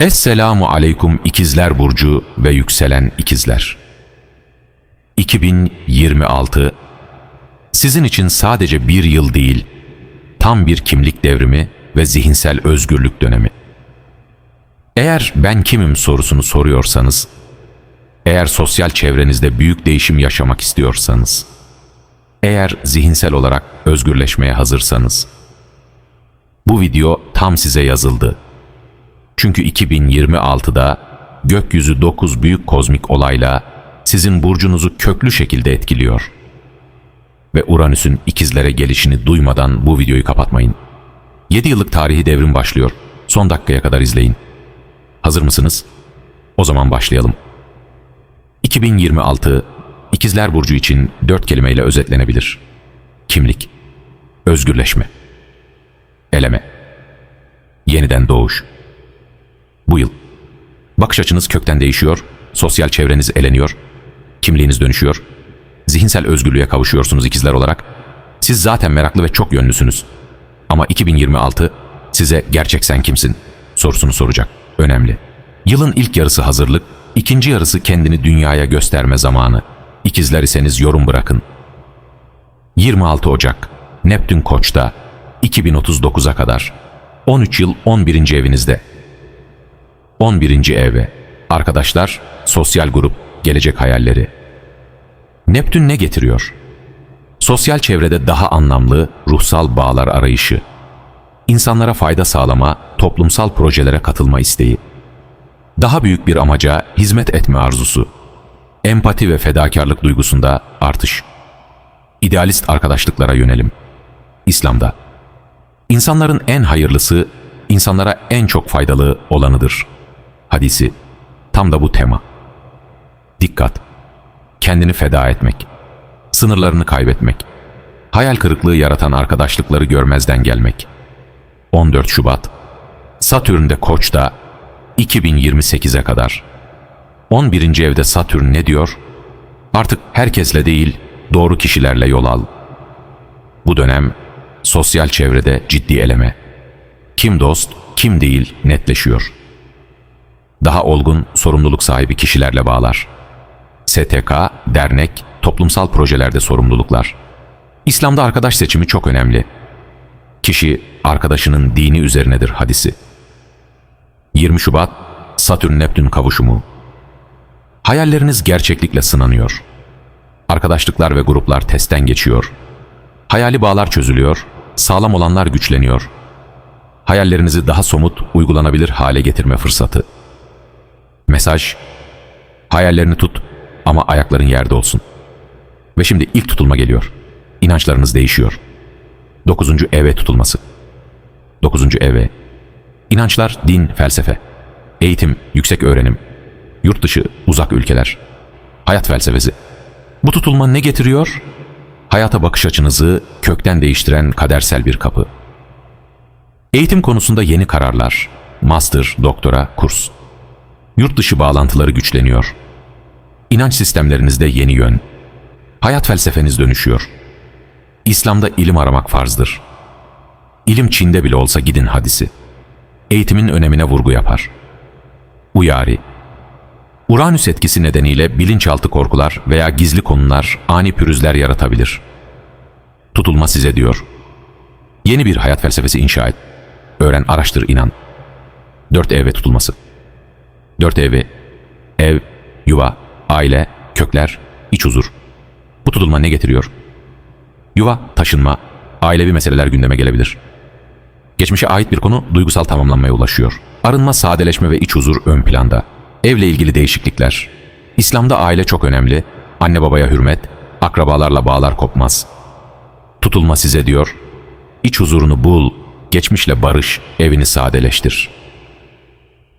Esselamu aleyküm ikizler burcu ve yükselen ikizler. 2026 sizin için sadece bir yıl değil, tam bir kimlik devrimi ve zihinsel özgürlük dönemi. Eğer ben kimim sorusunu soruyorsanız, eğer sosyal çevrenizde büyük değişim yaşamak istiyorsanız, eğer zihinsel olarak özgürleşmeye hazırsanız, bu video tam size yazıldı. Çünkü 2026'da gökyüzü 9 büyük kozmik olayla sizin burcunuzu köklü şekilde etkiliyor. Ve Uranüs'ün ikizlere gelişini duymadan bu videoyu kapatmayın. 7 yıllık tarihi devrim başlıyor. Son dakikaya kadar izleyin. Hazır mısınız? O zaman başlayalım. 2026 İkizler Burcu için dört kelimeyle özetlenebilir. Kimlik, özgürleşme, eleme, yeniden doğuş. Bu yıl bakış açınız kökten değişiyor, sosyal çevreniz eleniyor, kimliğiniz dönüşüyor, zihinsel özgürlüğe kavuşuyorsunuz ikizler olarak. Siz zaten meraklı ve çok yönlüsünüz. Ama 2026 size gerçek sen kimsin sorusunu soracak. Önemli. Yılın ilk yarısı hazırlık, ikinci yarısı kendini dünyaya gösterme zamanı. İkizler iseniz yorum bırakın. 26 Ocak, Neptün Koç'ta, 2039'a kadar. 13 yıl 11. evinizde. 11. eve. Arkadaşlar, sosyal grup, gelecek hayalleri. Neptün ne getiriyor? Sosyal çevrede daha anlamlı, ruhsal bağlar arayışı. İnsanlara fayda sağlama, toplumsal projelere katılma isteği. Daha büyük bir amaca hizmet etme arzusu. Empati ve fedakarlık duygusunda artış. İdealist arkadaşlıklara yönelim. İslam'da. İnsanların en hayırlısı, insanlara en çok faydalı olanıdır. Hadisi tam da bu tema. Dikkat! Kendini feda etmek, sınırlarını kaybetmek, hayal kırıklığı yaratan arkadaşlıkları görmezden gelmek. 14 Şubat Satürn'de Koç'ta 2028'e kadar. 11. evde Satürn ne diyor? Artık herkesle değil, doğru kişilerle yol al. Bu dönem sosyal çevrede ciddi eleme. Kim dost, kim değil netleşiyor. Daha olgun, sorumluluk sahibi kişilerle bağlar. STK, dernek, toplumsal projelerde sorumluluklar. İslam'da arkadaş seçimi çok önemli. Kişi arkadaşının dini üzerinedir hadisi. 20 Şubat Satürn-Neptün kavuşumu. Hayalleriniz gerçeklikle sınanıyor. Arkadaşlıklar ve gruplar testten geçiyor. Hayali bağlar çözülüyor, sağlam olanlar güçleniyor. Hayallerinizi daha somut, uygulanabilir hale getirme fırsatı. Mesaj, hayallerini tut ama ayakların yerde olsun. Ve şimdi ilk tutulma geliyor. İnançlarınız değişiyor. Dokuzuncu eve tutulması. Dokuzuncu eve. İnançlar, din, felsefe. Eğitim, yüksek öğrenim. Yurt dışı, uzak ülkeler. Hayat felsefesi. Bu tutulma ne getiriyor? Hayata bakış açınızı kökten değiştiren kadersel bir kapı. Eğitim konusunda yeni kararlar. Master, doktora, kurs. Yurt dışı bağlantıları güçleniyor. İnanç sistemlerinizde yeni yön. Hayat felsefeniz dönüşüyor. İslam'da ilim aramak farzdır. İlim Çin'de bile olsa gidin hadisi. Eğitimin önemine vurgu yapar. Uyari. Uranüs etkisi nedeniyle bilinçaltı korkular veya gizli konular ani pürüzler yaratabilir. Tutulma size diyor. Yeni bir hayat felsefesi inşa et. Öğren, araştır, inan. Dört ev ve tutulması. Dört evi, ev, yuva, aile, kökler, iç huzur. Bu tutulma ne getiriyor? Yuva, taşınma, ailevi meseleler gündeme gelebilir. Geçmişe ait bir konu duygusal tamamlanmaya ulaşıyor. Arınma, sadeleşme ve iç huzur ön planda. Evle ilgili değişiklikler. İslam'da aile çok önemli. Anne babaya hürmet, akrabalarla bağlar kopmaz. Tutulma size diyor. İç huzurunu bul, geçmişle barış, evini sadeleştir.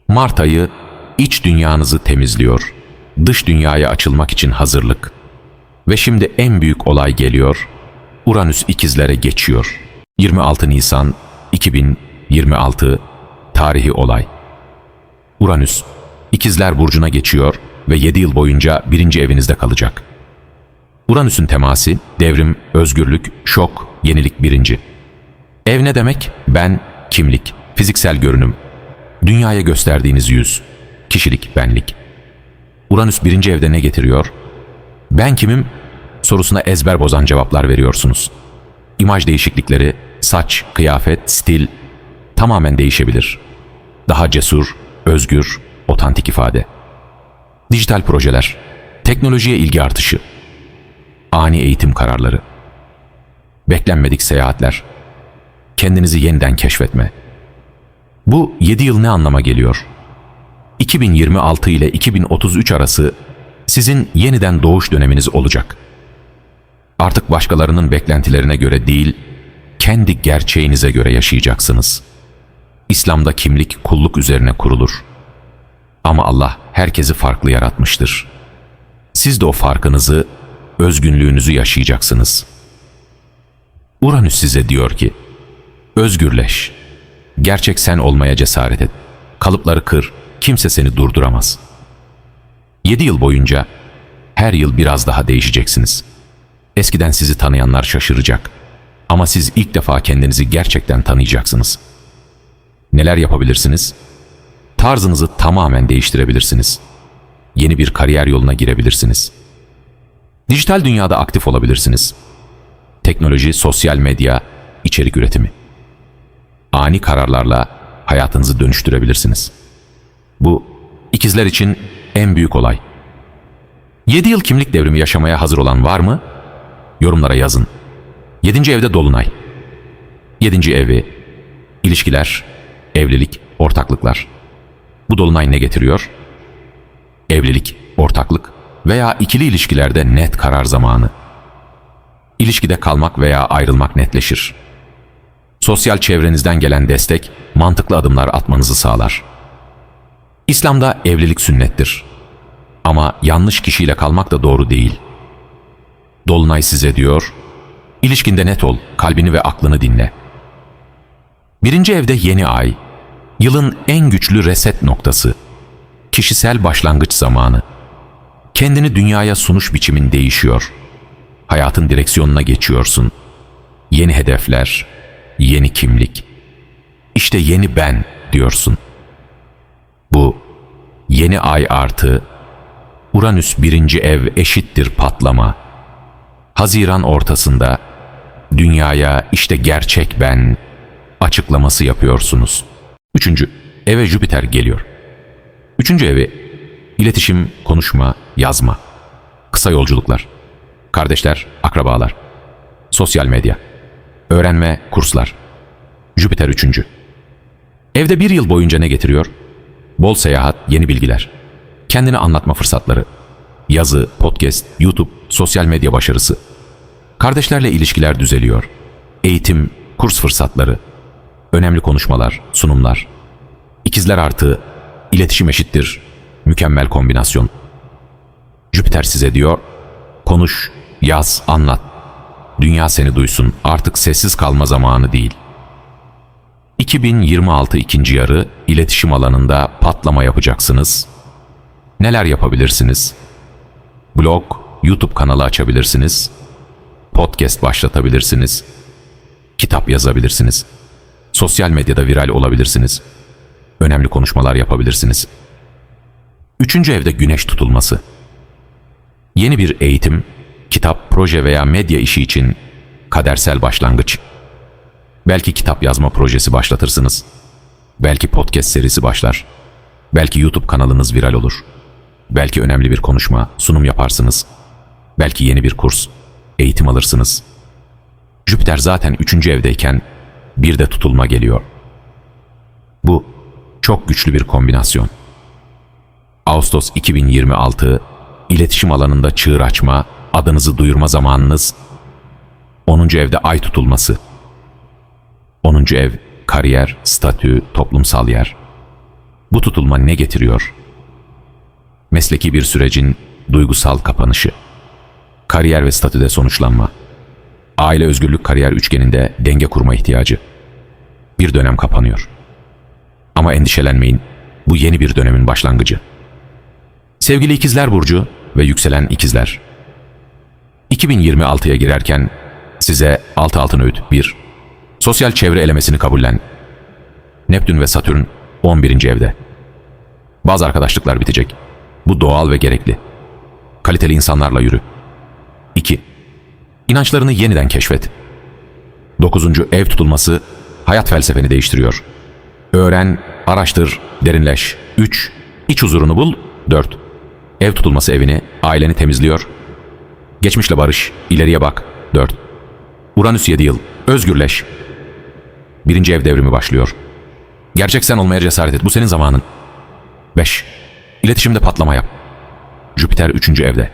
Mart ayı iç dünyanızı temizliyor. Dış dünyaya açılmak için hazırlık. Ve şimdi en büyük olay geliyor. Uranüs ikizlere geçiyor. 26 Nisan 2026 tarihi olay. Uranüs ikizler burcuna geçiyor ve 7 yıl boyunca birinci evinizde kalacak. Uranüs'ün teması devrim, özgürlük, şok, yenilik birinci. Ev ne demek? Ben, kimlik, fiziksel görünüm. Dünyaya gösterdiğiniz yüz, kişilik, benlik. Uranüs birinci evde ne getiriyor? Ben kimim? Sorusuna ezber bozan cevaplar veriyorsunuz. İmaj değişiklikleri, saç, kıyafet, stil tamamen değişebilir. Daha cesur, özgür, otantik ifade. Dijital projeler, teknolojiye ilgi artışı, ani eğitim kararları, beklenmedik seyahatler, kendinizi yeniden keşfetme. Bu 7 yıl ne anlama geliyor? 2026 ile 2033 arası sizin yeniden doğuş döneminiz olacak. Artık başkalarının beklentilerine göre değil, kendi gerçeğinize göre yaşayacaksınız. İslam'da kimlik kulluk üzerine kurulur. Ama Allah herkesi farklı yaratmıştır. Siz de o farkınızı, özgünlüğünüzü yaşayacaksınız. Uranüs size diyor ki, özgürleş. Gerçek sen olmaya cesaret et. Kalıpları kır, kimse seni durduramaz. Yedi yıl boyunca her yıl biraz daha değişeceksiniz. Eskiden sizi tanıyanlar şaşıracak. Ama siz ilk defa kendinizi gerçekten tanıyacaksınız. Neler yapabilirsiniz? Tarzınızı tamamen değiştirebilirsiniz. Yeni bir kariyer yoluna girebilirsiniz. Dijital dünyada aktif olabilirsiniz. Teknoloji, sosyal medya, içerik üretimi. Ani kararlarla hayatınızı dönüştürebilirsiniz. Bu ikizler için en büyük olay. 7 yıl kimlik devrimi yaşamaya hazır olan var mı? Yorumlara yazın. 7. evde dolunay. 7. evi ilişkiler, evlilik, ortaklıklar. Bu dolunay ne getiriyor? Evlilik, ortaklık veya ikili ilişkilerde net karar zamanı. İlişkide kalmak veya ayrılmak netleşir. Sosyal çevrenizden gelen destek mantıklı adımlar atmanızı sağlar. İslam'da evlilik sünnettir. Ama yanlış kişiyle kalmak da doğru değil. Dolunay size diyor, ilişkinde net ol, kalbini ve aklını dinle. Birinci evde yeni ay, yılın en güçlü reset noktası, kişisel başlangıç zamanı. Kendini dünyaya sunuş biçimin değişiyor. Hayatın direksiyonuna geçiyorsun. Yeni hedefler, yeni kimlik. İşte yeni ben diyorsun. Bu yeni ay artı Uranüs birinci ev eşittir patlama. Haziran ortasında dünyaya işte gerçek ben açıklaması yapıyorsunuz. Üçüncü, eve Jüpiter geliyor. Üçüncü evi iletişim, konuşma, yazma, kısa yolculuklar, kardeşler, akrabalar, sosyal medya, öğrenme, kurslar. Jüpiter üçüncü. Evde bir yıl boyunca ne getiriyor? Bol seyahat, yeni bilgiler, kendini anlatma fırsatları, yazı, podcast, YouTube, sosyal medya başarısı. Kardeşlerle ilişkiler düzeliyor. Eğitim, kurs fırsatları, önemli konuşmalar, sunumlar. İkizler artı, iletişim eşittir, mükemmel kombinasyon. Jüpiter size diyor, konuş, yaz, anlat. Dünya seni duysun, artık sessiz kalma zamanı değil. 2026 ikinci yarı iletişim alanında patlama yapacaksınız. Neler yapabilirsiniz? Blog, YouTube kanalı açabilirsiniz. Podcast başlatabilirsiniz. Kitap yazabilirsiniz. Sosyal medyada viral olabilirsiniz. Önemli konuşmalar yapabilirsiniz. Üçüncü evde güneş tutulması. Yeni bir eğitim, kitap, proje veya medya işi için kadersel başlangıç. Belki kitap yazma projesi başlatırsınız. Belki podcast serisi başlar. Belki YouTube kanalınız viral olur. Belki önemli bir konuşma, sunum yaparsınız. Belki yeni bir kurs, eğitim alırsınız. Jüpiter zaten üçüncü evdeyken bir de tutulma geliyor. Bu çok güçlü bir kombinasyon. Ağustos 2026 iletişim alanında çığır açma, adınızı duyurma zamanınız 10. evde ay tutulması. 10. ev kariyer, statü, toplumsal yer. Bu tutulma ne getiriyor? Mesleki bir sürecin duygusal kapanışı. Kariyer ve statüde sonuçlanma. Aile özgürlük kariyer üçgeninde denge kurma ihtiyacı. Bir dönem kapanıyor. Ama endişelenmeyin. Bu yeni bir dönemin başlangıcı. Sevgili ikizler burcu ve yükselen ikizler. 2026'ya girerken size altı altın öğüt 1. Sosyal çevre elemesini kabullen. Neptün ve Satürn 11. evde. Bazı arkadaşlıklar bitecek. Bu doğal ve gerekli. Kaliteli insanlarla yürü. 2. İnançlarını yeniden keşfet. 9. ev tutulması hayat felsefeni değiştiriyor. Öğren, araştır, derinleş. 3. İç huzurunu bul. 4. Ev tutulması evini, aileni temizliyor. Geçmişle barış, ileriye bak. 4. Uranüs 7 yıl, özgürleş. Birinci ev devrimi başlıyor. Gerçek sen olmaya cesaret et, bu senin zamanın. 5. İletişimde patlama yap. Jüpiter 3. evde.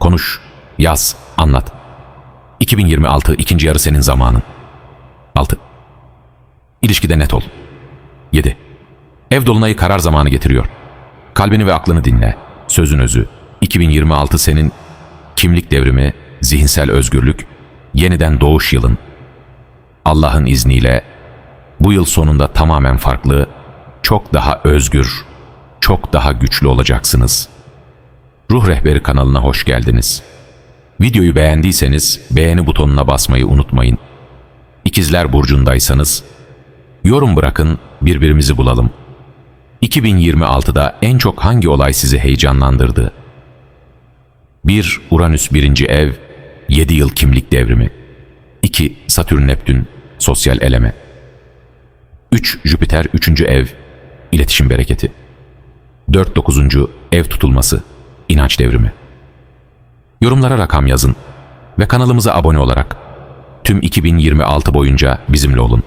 Konuş, yaz, anlat. 2026 ikinci yarı senin zamanın. 6. İlişkide net ol. 7. Ev dolunayı karar zamanı getiriyor. Kalbini ve aklını dinle. Sözün özü. 2026 senin kimlik devrimi, zihinsel özgürlük, yeniden doğuş yılın. Allah'ın izniyle bu yıl sonunda tamamen farklı, çok daha özgür, çok daha güçlü olacaksınız. Ruh Rehberi kanalına hoş geldiniz. Videoyu beğendiyseniz beğeni butonuna basmayı unutmayın. İkizler Burcu'ndaysanız yorum bırakın birbirimizi bulalım. 2026'da en çok hangi olay sizi heyecanlandırdı? 1. Uranüs 1. ev 7 yıl kimlik devrimi 2. Satürn Neptün sosyal eleme 3. Jüpiter 3. ev iletişim bereketi 4. 9. ev tutulması inanç devrimi Yorumlara rakam yazın ve kanalımıza abone olarak tüm 2026 boyunca bizimle olun.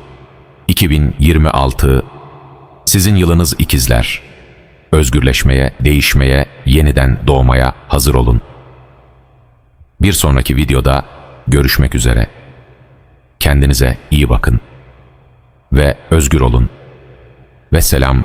2026 sizin yılınız ikizler. Özgürleşmeye, değişmeye, yeniden doğmaya hazır olun. Bir sonraki videoda görüşmek üzere. Kendinize iyi bakın ve özgür olun. Ve selam